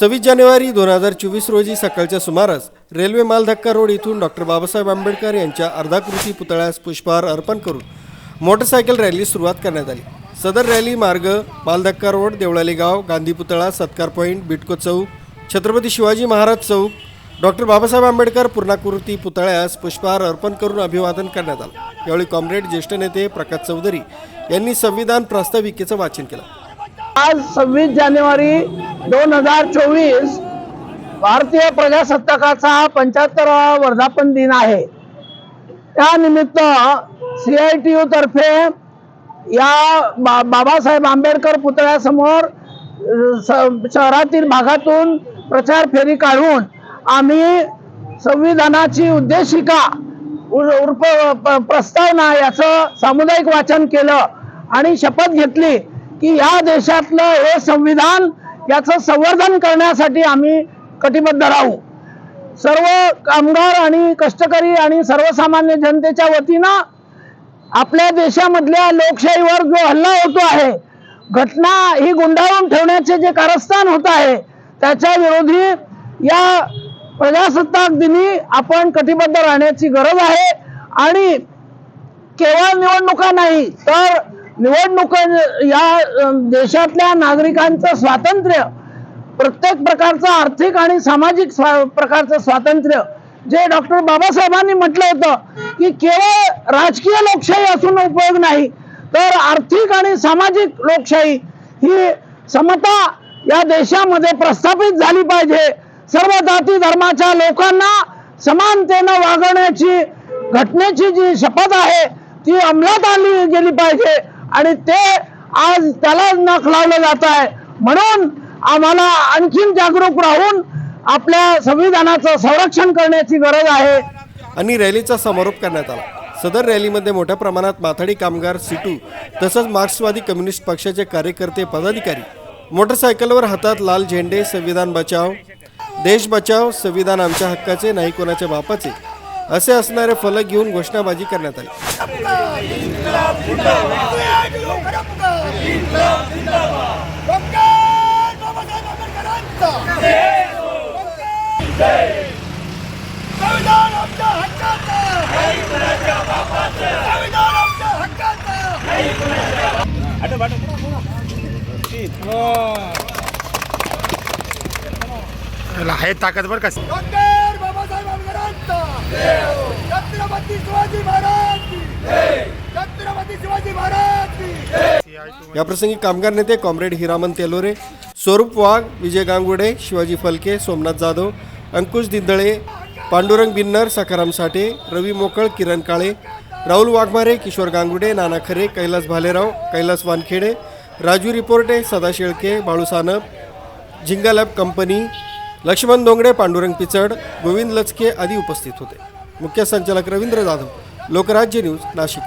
सव्वीस जानेवारी दोन हजार चोवीस रोजी सकाळच्या सुमारास रेल्वे मालधक्का रोड इथून डॉक्टर बाबासाहेब आंबेडकर यांच्या अर्धाकृती पुतळ्यास पुष्पहार अर्पण करून मोटरसायकल रॅली सुरुवात करण्यात आली. सदर रॅली मार्ग मालधक्का रोड देवळाली गाव गांधी पुतळा सत्कार पॉईंट बिटको चौक छत्रपती शिवाजी महाराज चौक डॉक्टर बाबासाहेब आंबेडकर पूर्णाकृती पुतळ्यास पुष्पहार अर्पण करून अभिवादन करण्यात आलं. यावेळी कॉम्रेड ज्येष्ठ नेते प्रकाश चौधरी यांनी संविधान प्रास्ताविकेचं वाचन केलं. आज सव्वीस जानेवारी दोन हजार चोवीस भारतीय प्रजासत्ताकाचा पंच्याहत्तरावा वर्धापन दिन आहे. त्यानिमित्त सी आय टी यू तर्फे या बा बाबासाहेब आंबेडकर पुतळ्यासमोर शहरातील भागातून प्रचार फेरी काढून आम्ही संविधानाची उद्देशिका उर- उर्फ प्रस्तावना याचं सामुदायिक वाचन केलं आणि शपथ घेतली. की या देशातलं हे संविधान याचं संवर्धन करण्यासाठी आम्ही कटिबद्ध राहू. सर्व कामगार आणि कष्टकरी आणि सर्वसामान्य जनतेच्या वतीनं आपल्या देशामधल्या लोकशाहीवर जो हल्ला होतो आहे घटना ही गुंडाळून ठेवण्याचे जे कारस्थान होत आहे त्याच्या विरोधी या प्रजासत्ताक दिनी आपण कटिबद्ध राहण्याची गरज आहे. आणि केवळ निवडणुका नाही तर निवडणूक या देशातल्या नागरिकांचं स्वातंत्र्य प्रत्येक प्रकारचं आर्थिक आणि सामाजिक स्वा प्रकारचं स्वातंत्र्य जे डॉक्टर बाबासाहेबांनी म्हटलं होतं की केवळ राजकीय लोकशाही असून उपयोग नाही तर आर्थिक आणि सामाजिक लोकशाही ही समता या देशामध्ये प्रस्थापित झाली पाहिजे. सर्व जाती धर्माच्या लोकांना समानतेनं वागवण्याची घटनेची जी शपथ आहे ती अंमलात आणली गेली पाहिजे. आणि ते आज त्याला नख लावलं जात आहे. म्हणून आम्हाला आणखीन जागरूक राहून आपल्या संविधानाचं संरक्षण करण्याची गरज आहे. आणि रॅलीचा समारोप करण्यात आला. सदर रॅलीमध्ये मोठ्या प्रमाणात माथाडी कामगार सिटू तसंच मार्क्सवादी कम्युनिस्ट पक्षाचे कार्यकर्ते पदाधिकारी मोटरसायकलवर हातात लाल झेंडे संविधान बचाव देश बचाव संविधान आमच्या हक्काचे नाही कोणाच्या बापाचे असे असणारे फलक घेऊन घोषणाबाजी करण्यात आली. हे आमच्या हक्काचं ताकद बरं का? बाबासाहेब आंबेडकरांचा. छत्रपती शिवाजी महाराज की छत्रपती शिवाजी महाराज की याप्रसंगी कामगार नेते कॉम्रेड हिरामन तेलोरे स्वरूप वाघ विजय गांगुडे शिवाजी फलके सोमनाथ जाधव अंकुश दिंदळे पांडुरंग बिन्नर सखाराम साठे रवी मोकळ किरण काळे राहुल वाघमारे किशोर गांगुडे नाना खरे कैलास भालेराव कैलास वानखेडे राजू रिपोर्टे सदा शेळके बाळू सानप झिंगा लॅब कंपनी लक्ष्मण दोंगडे पांडुरंग पिचड गोविंद लचके आदी उपस्थित होते. मुख्य संचालक रवींद्र जाधव लोकराज्य न्यूज नाशिक